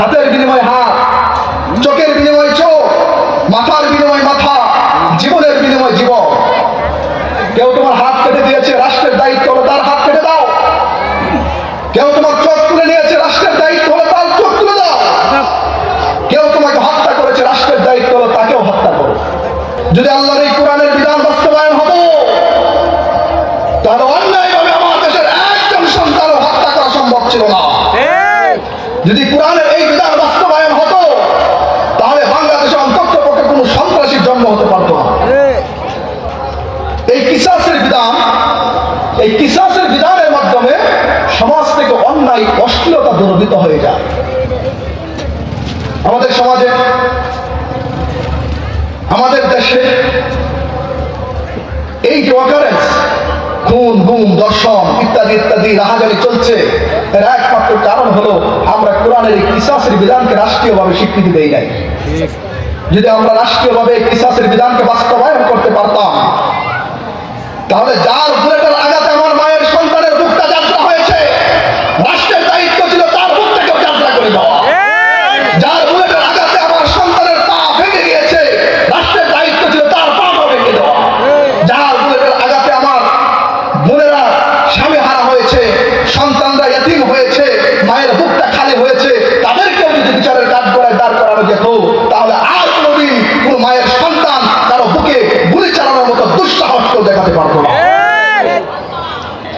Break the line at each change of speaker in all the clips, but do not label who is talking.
হাতের বিনিময়ে হাত চোখের বিনিময়ে চোখ মাথার বিনিময়ে মাথা জীবনের বিনিময়ে জীবন। কেউ তোমার হাত কেটে দিয়েছে রাষ্ট্রের দায়িত্ব হলো তার হাত কেটে দাও। কেউ তোমার চোখ তুলে নিয়েছে রাষ্ট্রের দায়িত্ব হলো তার চোখ তুলে দাও। কেউ তোমাকে হত্যা করেছে রাষ্ট্রের দায়িত্ব হলো তাকেও হত্যা করো। যদি আল্লাহর এই কোরআনের বিধান বাস্তবায়ন হতো তাহলে অন্যায়ভাবে আমার দেশের একজন সন্তানও হত্যা করা সম্ভব ছিল না। যদি কোরআনের এই বিধান বাস্তবায়ন হতো তাহলে বাংলাদেশে অন্তত পক্ষে কোনো সন্ত্রাসীর জন্ম হতে পারতো না এই কিসাসের বিধান এই কিসাসের বিধানের মাধ্যমে সমাজ থেকে অন্যায় অশ্লীলতা হয়ে যায় আমাদের সমাজে, আমাদের দেশে এই যে অকারেন্স খুন গুম দর্শন ইত্যাদি ইত্যাদি রাহাজানি চলছে। এর একমাত্র কারণ হলো আমরা কোরআনের এই কিসাসের বিধানকে রাষ্ট্রীয়ভাবে স্বীকৃতি দেই নাই। যদি আমরা রাষ্ট্রীয়ভাবে এই কিসাসের বিধানকে বাস্তবায়ন করতে পারতাম, তাহলে যার বুলেটের আঘাতে আমার মায়ের সন্তানের বুকটা যাত্রা হয়েছে রাষ্ট্রের দায়িত্ব ছিল তার বুকটাকেও যাত্রা করে দেওয়া যার বুলেটের আঘাতে আমার সন্তানের পা ভেঙে গিয়েছে রাষ্ট্রের দায়িত্ব ছিল তার পাও ভেঙে দেওয়া যার বুলেটের আঘাতে আমার বোনেরা স্বামী হারা হয়েছে সন্তানরা এতিম হয়েছে মায়ের বুকটা খালি হয়েছে তাদেরকেও যদি বিচারের কাজ করায় দাঁড় করানো যেত তাহলে আর কোনোদিন কোন মায়ের সন্তান কারও বুকে গুলি চালানোর মতো দুঃসাহস কেউ দেখাতে পারতো না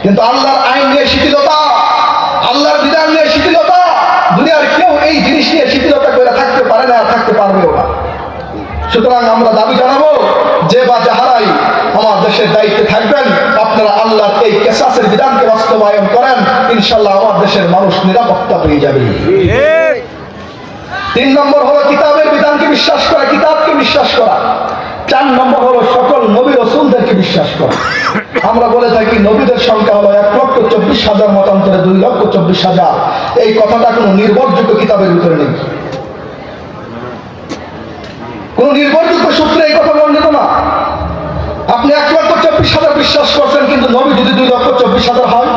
কিন্তু আল্লাহর আইন নিয়ে শিথিলতা, আল্লাহর বিধান নিয়ে শিথিলতা, দুনিয়ার কেউ এই জিনিস নিয়ে শিথিলতা করে থাকতে পারে না আর থাকতে পারবেও না। সুতরাং আমরা দাবি জানাব, যে বা যাহারাই আমার দেশের দায়িত্বে থাকবেন, আপনারা আল্লাহর এই কেসাসের বিধানকে বাস্তবায়ন করেন, ইনশাল্লাহ আমার দেশের মানুষ নিরাপত্তা পেয়ে যাবে। তিন নম্বর হলো কিতাবের বিধানকে বিশ্বাস করা, কিতাবকে বিশ্বাস করা। চার নম্বর হলো সকল নবী রসুলদেরকে বিশ্বাস করা। আমরা বলে থাকি নবীদের সংখ্যা হলো এক লক্ষ চব্বিশ হাজার, মতান্তরে দুই লক্ষ চব্বিশ হাজার। এই কথাটা কোনো নির্ভরযোগ্য কিতাবের ভিতরে নেই। কোন নির্ভরযোগ্য সূত্রে এই কথা বর্ণিত না। আপনি এক লক্ষ চব্বিশ হাজার বিশ্বাস করছেন, কিন্তু নবী যদি দুই লক্ষ চব্বিশ হাজার হয়,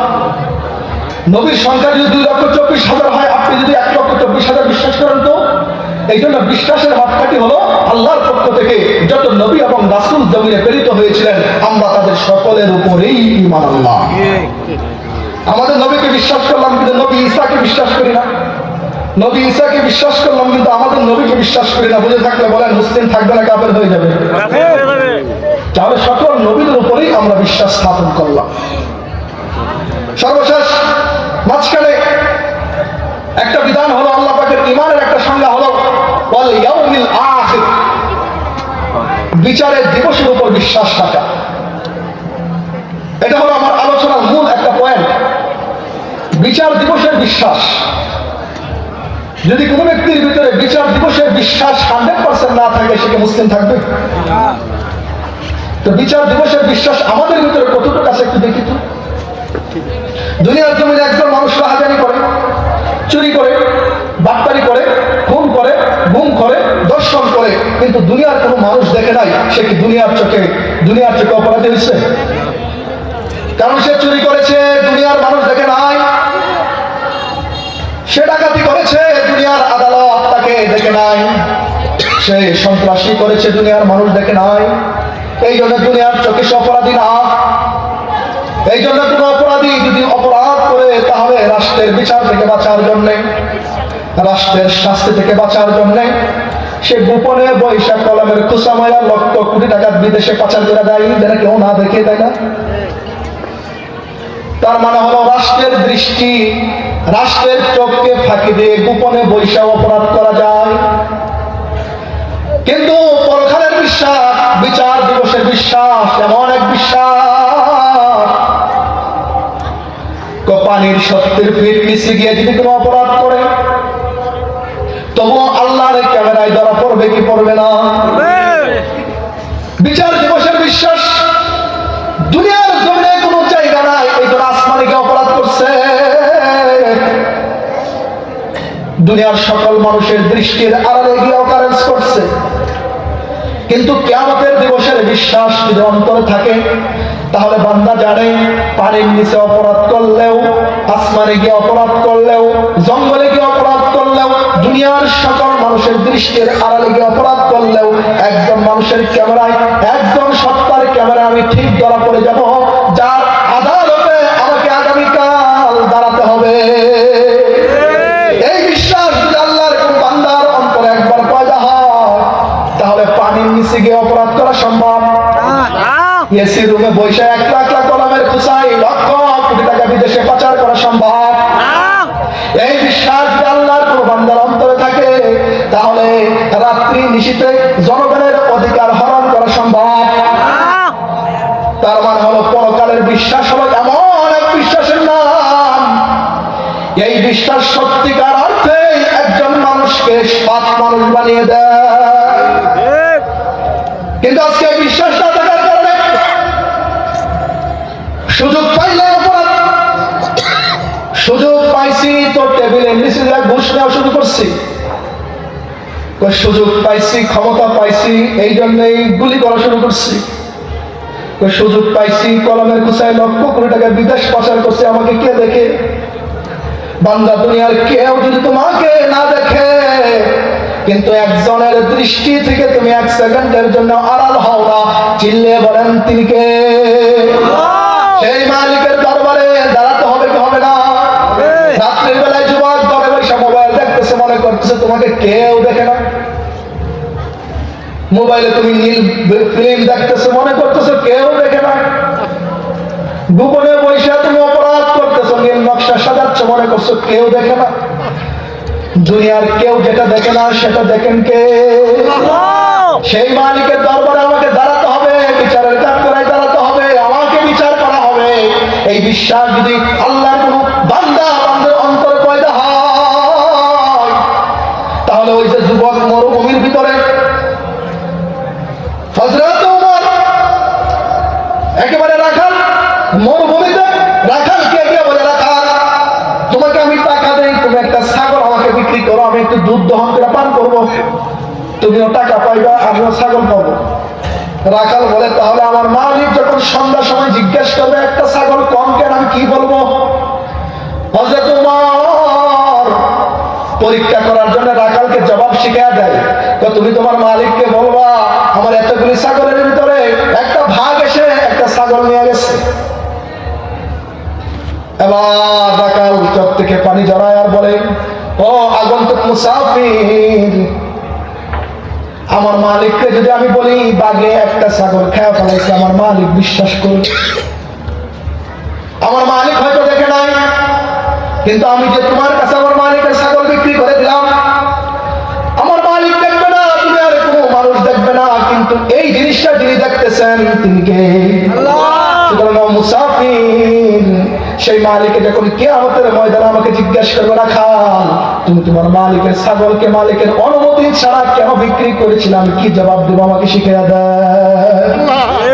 নবীর সংখ্যা যদি দুই লক্ষ চব্বিশ হাজার হয়, আপনি যদি এক লক্ষ চব্বিশ হাজার বিশ্বাস করেন এই জন্য বিশ্বাসের মাপকাঠি হলো আল্লাহর পক্ষ থেকে যত নবী এবং রাসুল জমিনে প্রেরিত হয়েছিলেন, আমরা তাদের সকলের উপরেই ইমান আল্লাহ আমাদের নবীকে বিশ্বাস করলাম, কিন্তু নবী ঈসাকে বিশ্বাস করি না। নবী ঈসাকে বিশ্বাস করলাম, কিন্তু আমাদের নবীকে বিশ্বাস করি না। বুঝে থাকলে বলেন, মুসলিম থাকবে না কাপের হয়ে যাবে। তাহলে সকল নবীদের উপরেই আমরা বিশ্বাস স্থাপন করলাম। সর্বশেষ, মাঝখানে একটা বিধান হলো আল্লাহ পাকের ইমানের একটা সংজ্ঞা বিচারের দিবসের উপর বিশ্বাস রাখা। এটা হলো আমার আলোচনার মূল একটা পয়েন্ট বিচার দিবসের বিশ্বাস। যদি কোনো ব্যক্তির ভিতরে বিচার দিবসের বিশ্বাস হান্ড্রেড পার্সেন্ট না থাকে, সে কি মুসলিম থাকবে? তো বিচার দিবসের বিশ্বাস আমাদের ভিতরে কতটুকু আছে একটু দেখি তো। দুনিয়ার জমিনে একজন মানুষ রাহাজানি করে, চুরি করে বাটপারি করে খুন করে গুম করে দর্শন করে কিন্তু দুনিয়ার কোনো মানুষ দেখে নাই সে কি দুনিয়ার চোখে দুনিয়ার চোখে অপরাধী হয়েছে? কারণ সে চুরি করেছে, দুনিয়ার মানুষ দেখে নাই। সে ডাকাতি করেছে, দুনিয়ার আদালত তাকে দেখে নাই। সে সন্ত্রাসী করেছে, দুনিয়ার মানুষ দেখে নাই। এই জন্য দুনিয়ার চোখে সে অপরাধী না। এই জন্য কোন অপরাধী যদি অপরাধ করে, তাহলে রাষ্ট্রের বিচার থেকে বাঁচার জন্য, রাষ্ট্রের শাস্তি থেকে বাঁচার জন্য সে গোপনে বৈশাখ কলমের খুসামায়া লক্ষ কোটি টাকা বিদেশে পাচার করে দেয়। যেন কেউ না দেখে দেয় না? তার মানে হলো রাষ্ট্রের দৃষ্টি রাষ্ট্রের চোখকে ফাঁকি দিয়ে গোপনে বৈশাখ অপরাধ করা যায়। কিন্তু পরখানের বিশ্বাস, বিচার দিবসের বিশ্বাস, এমন এক বিশ্বাস ক- পানির সত্যের ফিট নিচে গিয়ে যদি কোনো অপরাধ করে তবুও আল্লাহর ক্যামেরায় ধরা পড়বে কি পড়বে না? বিচার দিবসের বিশ্বাস, দুনিয়ার জমিনে কোনো জায়গা নাই, এই জন্য আসমানিকে অপরাধ করছে। দুনিয়ার সকল মানুষের দৃষ্টির আড়ালে গিয়ে অকারেন্স করছে। কিন্তু কেয়ামতের দিবসের বিশ্বাস যদি অন্তরে থাকে, তাহলে বান্দা জানে, পানির নিচে অপরাধ করলেও, আসমানে গিয়ে অপরাধ করলেও, জঙ্গলে মানুষের দৃষ্টির আড়ালে গিয়ে অপরাধ করলেও একজন মানুষের ক্যামেরায় একজন সত্তার ক্যামেরায় আমি ঠিক ধরা পড়ে যাব। যার আদালতে আমাকে আগামীকাল দাঁড়াতে হবে। এই বিশ্বাস যদি আল্লাহর কোন বান্দার অন্তরে একবার পয়দা হয় তাহলে পানির নিচে গিয়ে অপরাধ করা সম্ভব। এসি রুমে বসে এক লাখ লাখ কলমের খুশাই লক্ষ কোটি টাকা বিদেশে পাচার করা সম্ভব। বিশ্বাস সত্যিকার অর্থে একজন মানুষকে সৎ মানুষ বানিয়ে দেয়। কিন্তু আজকে বিশ্বাস না থাকার কারণে সুযোগ পাইলে সুযোগ পাইছি তো টেবিলে নিচে ঘুষ নেওয়া শুরু করছি। সুযোগ পাইছি, ক্ষমতা পাইছি, এই জন্যই গুলি করা শুরু করছি। সুযোগ পাইছি, কলমের কুচায় লক্ষ কোটি টাকা বিদেশ পাচার করছে, আমাকে কে দেখে? বান্দা দুনিয়ার কেউ যদি তোমাকে না দেখে কিন্তু একজনের দৃষ্টি থেকে তুমি এক সেকেন্ডের জন্য আড়াল হও না। চিল্লে বলেন তিনি কে? সেই মালিকের দরবারে দাঁড়াতে হবে কি হবে না? রাত্রির বেলায় যুবক ঘরে বসে মোবাইল দেখতেছে মনে করতেছে তোমাকে কেউ দেখে না? মোবাইলে তুমি নীল ফিল্ম দেখতেছো মনে করতেছো কেউ দেখে না? গোপনে বসে তুমি মনে করছ কেউ দেখে না? দুনিয়ার কেউ যেটা দেখে না, সেটা দেখেন কে? সেই মালিকের দরবারে আমাকে দাঁড়াতে হবে, বিচারের কাঠগড়ায় দাঁড়াতে হবে, আমাকে বিচার করা হবে। এই বিশ্বাস যদি আল্লাহর কোনো বান্দা, বান্দার অন্তরে পয়দা হয়, তাহলে ওই যে দুধ দহন করে পান করব। তুমিও টাকা পাইবা, আমিও ছাগল পাবো। রাখাল বলে, তাহলে আমার মালিক যখন সন্ধ্যার সময় জিজ্ঞেস করবে, একটা ছাগল কম কেন, আমি কি বলব? হজরত পরীক্ষা করার জন্য রাখালকে জবাব শিখিয়ে দেয়, তো তুমি তোমার মালিককে বলবা, আমার এতগুলি ছাগলের ভিতরে একটা ভাগ এসে একটা ছাগল নিয়ে গেছে। এবার রাখাল চোখ থেকে পানি জড়ায় আর বলে ও আগন্তুক মুসাফির আমার মালিককে যদি আমি বলি বাগে একটা ছাগল খেয়া ফেলাইছে আমার মালিক বিশ্বাস করবে। আমার মালিক হয়তো দেখে নাই কিন্তু আমি যে তোমার কাছে আমার মালিকের ছাগল বিক্রি করে দিলাম আমার মালিক দেখবে না তুমি আর কোনো মানুষ দেখবে না কিন্তু এই জিনিসটা যিনি দেখতেছেন তিনি কে? সুতরাং মুসাফির সেই মালিকে যখন কে আমাদের ময়দানে আমাকে জিজ্ঞাসা করবে, না খান তুমি তোমার মালিকের ছাগলকে মালিকের অনুমতি ছাড়া কেন বিক্রি করেছিলাম কি জবাব দেবো? আমাকে শিখে দেয়